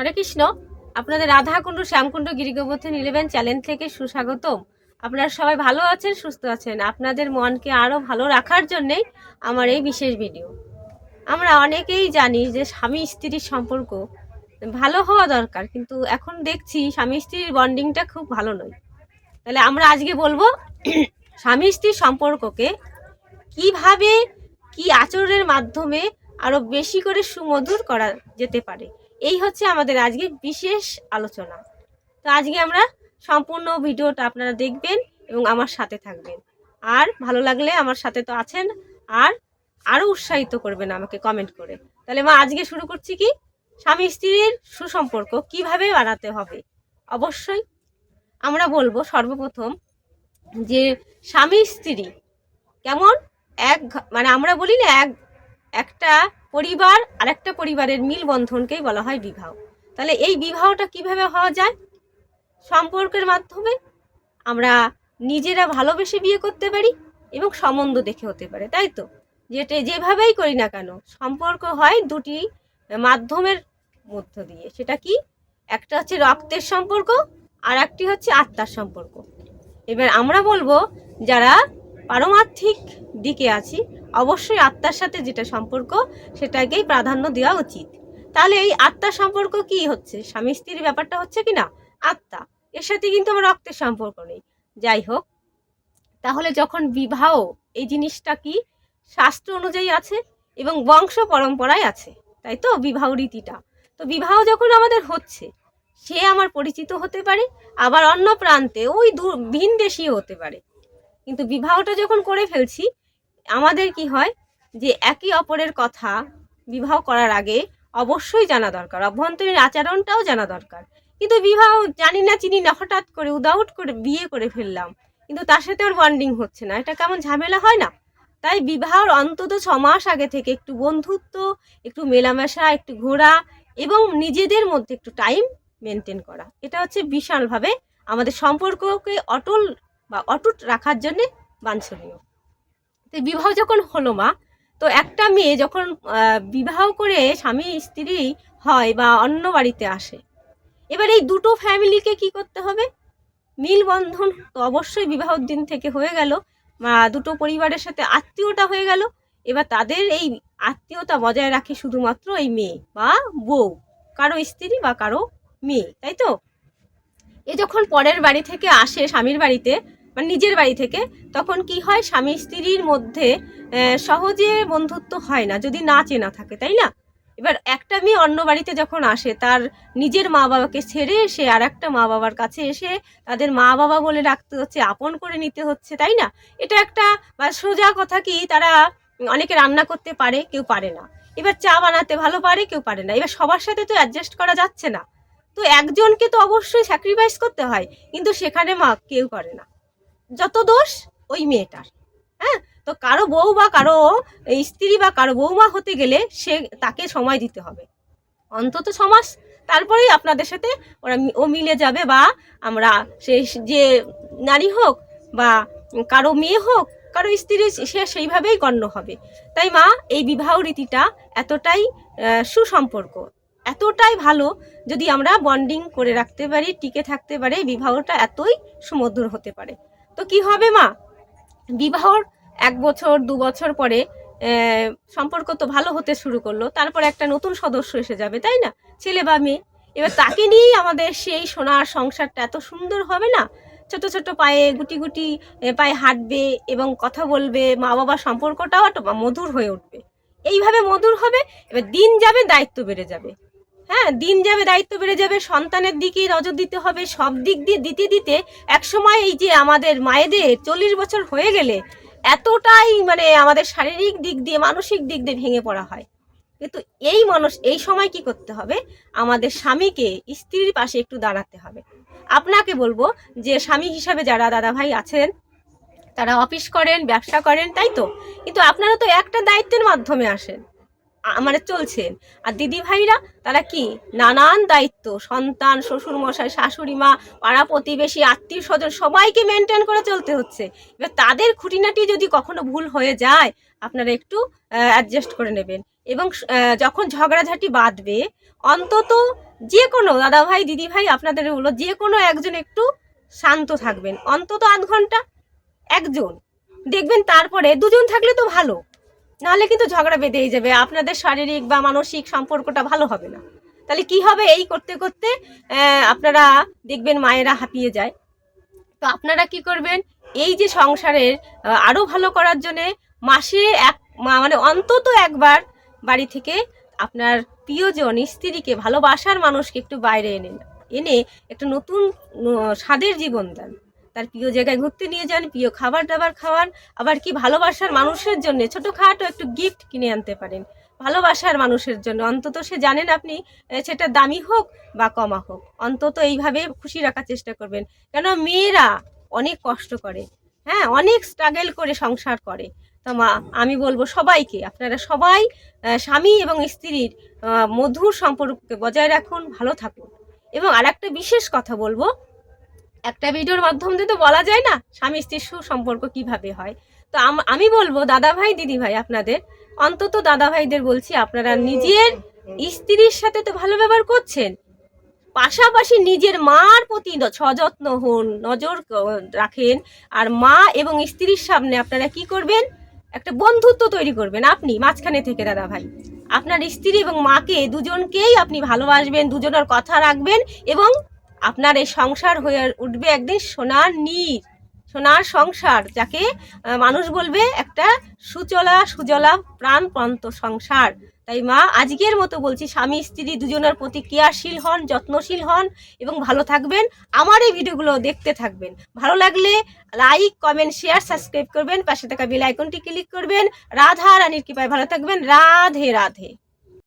হরে কৃষ্ণ আপনাদের Radhakund, Shyamkund, Girigovardhan eleven channel থেকে সুস্বাগতম। আপনারা সবাই ভালো আছেন, সুস্থ আছেন? আপনাদের মনকে আরও ভালো রাখার জন্যেই আমার এই বিশেষ ভিডিও। আমরা অনেকেই জানি যে স্বামী স্ত্রীর সম্পর্ক ভালো হওয়া দরকার, কিন্তু এখন দেখছি স্বামী স্ত্রীর বন্ডিংটা খুব ভালো নয়। তাহলে আমরা আজকে বলব স্বামী স্ত্রীর সম্পর্ককে কীভাবে, কি আচরণের মাধ্যমে আরও বেশি করে সুমধুর করা যেতে পারে। এই হচ্ছে আমাদের আজকে বিশেষ আলোচনা। তো আজকে আমরা সম্পূর্ণ ভিডিওটা আপনারা দেখবেন এবং আমার সাথে থাকবেন। আর ভালো লাগলে আমার সাথে তো আছেন, আর আরও উৎসাহিত করবেন আমাকে কমেন্ট করে। তাহলে মা, আজকে শুরু করছি কি? স্বামী স্ত্রীর সুসম্পর্ক কীভাবে বাড়াতে হবে? অবশ্যই আমরা বলব সর্বপ্রথম যে স্বামী স্ত্রী কেমন? এক মানে আমরা বলি না, এক একটা পরিবার আর একটা পরিবারের মিল বন্ধনকেই বলা হয় বিবাহ। তাহলে এই বিবাহটা কীভাবে হওয়া যায়? সম্পর্কের মাধ্যমে আমরা নিজেরা ভালোবেসে বিয়ে করতে পারি এবং সম্বন্ধ দেখে হতে পারে, তাই তো? যেটা যেভাবেই করি না কেন, সম্পর্ক হয় দুটি মাধ্যমের মধ্য দিয়ে। সেটা কি? একটা হচ্ছে রক্তের সম্পর্ক আর একটি হচ্ছে আত্মার সম্পর্ক। এবার আমরা বলব, যারা পারমার্থিক দিকে আছি অবশ্যই আত্মার সাথে যেটা সম্পর্ক, সেটাকেই প্রাধান্য দেওয়া উচিত। তাহলে এই আত্মার সম্পর্ক কি হচ্ছে? স্বামী স্ত্রীর ব্যাপারটা হচ্ছে কি না? আত্মা। এর সাথে কিন্তু আমার রক্তের সম্পর্ক নেই। যাই হোক, তাহলে যখন বিবাহ, এই জিনিসটা কি? শাস্ত্র অনুযায়ী আছে এবং বংশ পরম্পরায় আছে, তাই তো? বিবাহ রীতিটা। তো বিবাহ যখন আমাদের হচ্ছে, সে আমার পরিচিত হতে পারে, আবার অন্য প্রান্তে ওই দূর ভিন দেশীয় হতে পারে। কিন্তু বিবাহটা যখন করে ফেলছি আমাদের কি হয়? যে একে অপরের কথা বিবাহ করার আগে অবশ্যই জানা দরকার। অভ্যন্তরীণ আচরণটাও জানা দরকার। কিন্তু বিবাহ জানি না, চিনি না, হঠাৎ করে উদাউট করে বিয়ে করে ফেললাম। কিন্তু তার সাথে ওর বন্ডিং হচ্ছে না। এটা কেমন ঝামেলা হয় না? তাই বিবাহর অন্তত ছ মাস আগে থেকে একটু বন্ধুত্ব, একটু মেলামেশা, একটু ঘোরা এবং নিজেদের মধ্যে একটু টাইম মেনটেন করা। এটা হচ্ছে বিশালভাবে আমাদের সম্পর্ককে অটল বা অটুট রাখার জন্যে বাঞ্ছনীয়। তো বিবাহ যখন হলো মা, তো একটা মেয়ে যখন বিবাহ করে স্বামী, স্ত্রী হয় বা অন্য বাড়িতে আসে, এবার এই দুটো ফ্যামিলিকে কি করতে হবে? মিল বন্ধন তো অবশ্যই বিবাহের দিন থেকে হয়ে গেল দুটো পরিবারের সাথে আত্মীয়তা হয়ে গেল, এবার তাদের এই আত্মীয়তা বজায় রাখে শুধুমাত্র এই মেয়ে বা বউ, কারও স্ত্রী বা কারও মেয়ে, তাই তো? এ যখন পরের বাড়ি থেকে আসে স্বামীর বাড়িতে মানে নিজের বাড়ি থেকে, তখন কি হয়, স্বামী স্ত্রীর মধ্যে সহজে বন্ধুত্ব হয় না, যদি না চেনা থাকে, তাই না? এবার একটা মেয়ে অন্য বাড়িতে যখন আসে, তার নিজের মা বাবাকে ছেড়ে এসে আর একটা মা বাবার কাছে এসে তাদের মা বাবা বলে রাখতে হচ্ছে, আপন করে নিতে হচ্ছে, তাই না? এটা একটা, বা সোজা কথা কি, তারা অনেকে রান্না করতে পারে, কেউ পারে না। এবার চা বানাতে ভালো পারে, কেউ পারে না। এবার সবার সাথে তো অ্যাডজাস্ট করা যাচ্ছে না। তো একজনকে তো অবশ্যই স্যাক্রিফাইস করতে হয়, কিন্তু সেখানে মা কেউ করে না। যত দোষ, ওই মেয়েটার। হ্যাঁ? তো কারও বউ বা কারও স্ত্রী বা কারও বৌমা হতে গেলে সে তাকে সময় দিতে হবে। অন্তত ছমাস তারপরেই আপনাদের সাথে ওরা ও মিলে যাবে বা আমরা সে যে নারী হোক বা কারও মেয়ে হোক, কারও স্ত্রী সে সেইভাবেই গণ্য হবে। তাই মা, এই বিবাহ রীতিটা এতটাই সুসম্পর্ক, এতটাই ভালো যদি আমরা বন্ডিং করে রাখতে পারি, টিকে থাকতে পারি, বিবাহটা এতই সুমধুর হতে পারে। তো কি হবে, মা? বিবাহর এক বছর, দু বছর পরে সম্পর্ক তো ভালো হতে শুরু করল, তারপর একটা নতুন সদস্য এসে যাবে, তাই না? ছেলে বা মেয়ে। এবার তাকে নিয়েই আমাদের সেই সোনার সংসারটা এত সুন্দর হবে না? ছোট ছোট পায়ে গুটি গুটি পায়ে হাঁটবে এবং কথা বলবে মা বাবার সম্পর্কটাও একটা মধুর হয়ে উঠবে। এইভাবে মধুর হবে, এবার দিন যাবে, দায়িত্ব বেড়ে যাবে। হ্যাঁ দিন যাবে, দায়িত্ব বেড়ে যাবে, সন্তানের দিকে নজর দিতে হবে, সব দিক দিয়ে দিতে দিতে একসময় এই যে আমাদের মায়েদের চল্লিশ বছর হয়ে গেলে এতটাই মানে আমাদের শারীরিক দিক দিয়ে, মানসিক দিক দিয়ে ভেঙে পড়া হয়। কিন্তু এই মানুষ, এই সময় কি করতে হবে? আমাদের স্বামীকে স্ত্রীর পাশে একটু দাঁড়াতে হবে। আপনাকে বলব যে স্বামী হিসাবে যারা দাদা ভাই আছেন, তারা অফিস করেন, ব্যবসা করেন, তাই তো? কিন্তু আপনারা তো একটা দায়িত্বের মাধ্যমে আসেন। মানে চলছেন আর দিদি ভাইরা তারা কি? নানান দায়িত্ব, সন্তান শ্বশুর মশাই শাশুড়ি মা, পাড়া প্রতিবেশী, আত্মীয় স্বজন, সবাইকে মেনটেন করে চলতে হচ্ছে। এবার তাদের খুঁটিনাটি যদি কখনো ভুল হয়ে যায়, আপনারা একটু অ্যাডজাস্ট করে নেবেন। এবং যখন ঝগড়াঝাটি বাঁধবে, অন্তত যে কোনো দাদা ভাই দিদি ভাই আপনাদের হলো যে কোনো একজন একটু শান্ত থাকবেন। অন্তত আধ ঘণ্টা, একজন। দেখবেন তারপরে দুজন থাকলে তো ভালো। নাহলে কিন্তু ঝগড়া বেঁধেই যাবে। আপনাদের শারীরিক বা মানসিক সম্পর্কটা ভালো হবে না। তাহলে কি হবে? এই করতে করতে আপনারা দেখবেন মায়েরা হাঁপিয়ে যায়। তো আপনারা কি করবেন? এই যে সংসারের আরও ভালো করার জন্যে মাসে এক মানে অন্তত একবার বাড়ি থেকে আপনার প্রিয়জন, স্ত্রীকে, ভালোবাসার মানুষকে একটু বাইরে এনে এনে একটা নতুন স্বাদের জীবন দেন। তার প্রিয় জায়গায় ঘুরতে নিয়ে যান, প্রিয় খাবার দাবার খাওয়ান, আবার কি ভালোবাসার মানুষের জন্য ছোটোখাটো একটু গিফট কিনে আনতে পারেন। ভালোবাসার মানুষের জন্য, অন্তত সে জানেন আপনি সেটা দামি হোক বা কমা হোক, অন্তত এইভাবে খুশি রাখার চেষ্টা করবেন। কেন মেয়েরা অনেক কষ্ট করে হ্যাঁ অনেক স্ট্রাগল করে সংসার করে। তো মা, আমি বলব সবাইকে, আপনারা সবাই স্বামী এবং স্ত্রীর মধুর সম্পর্ককে বজায় রাখুন, ভালো থাকুন। এবং আরেকটা বিশেষ কথা বলব একটা ভিডিওর মাধ্যম দিয়ে তো বলা যায় না স্বামী স্ত্রীর সুসম্পর্ক কীভাবে হয়। তো আম- বলব দাদা ভাই দিদি ভাই আপনাদের, অন্তত দাদা ভাইদের বলছি, আপনারা নিজের স্ত্রীর সাথে তো ভালো ব্যবহার করছেন। পাশাপাশি নিজের মার প্রতি সযত্ন হন, নজর রাখেন, আর মা এবং স্ত্রীর সামনে আপনারা কি করবেন? একটা বন্ধুত্ব তৈরি করবেন। আপনি মাঝখানে থেকে দাদা ভাই আপনার স্ত্রী এবং মাকে দুজনকেই আপনি ভালোবাসবেন, দুজনের কথা রাখবেন এবং আপনার এই সংসার হয়ে উঠবে একদিন সোনার নীর, সোনার সংসার, যাকে মানুষ বলবে একটা সুচলা সুজলা প্রাণপ্রান্ত সংসার। তাই মা, আজকের মতো বলছি, স্বামী স্ত্রী দুজনের প্রতি কেয়ারশীল হন, যত্নশীল হন এবং ভালো থাকবেন। আমার এই ভিডিওগুলো দেখতে থাকবেন। ভালো লাগলে লাইক কমেন্ট শেয়ার সাবস্ক্রাইব করবেন। পাশে থাকা বেল আইকনটি ক্লিক করবেন। রাধা রানীর কৃপায় ভালো থাকবেন। রাধে রাধে।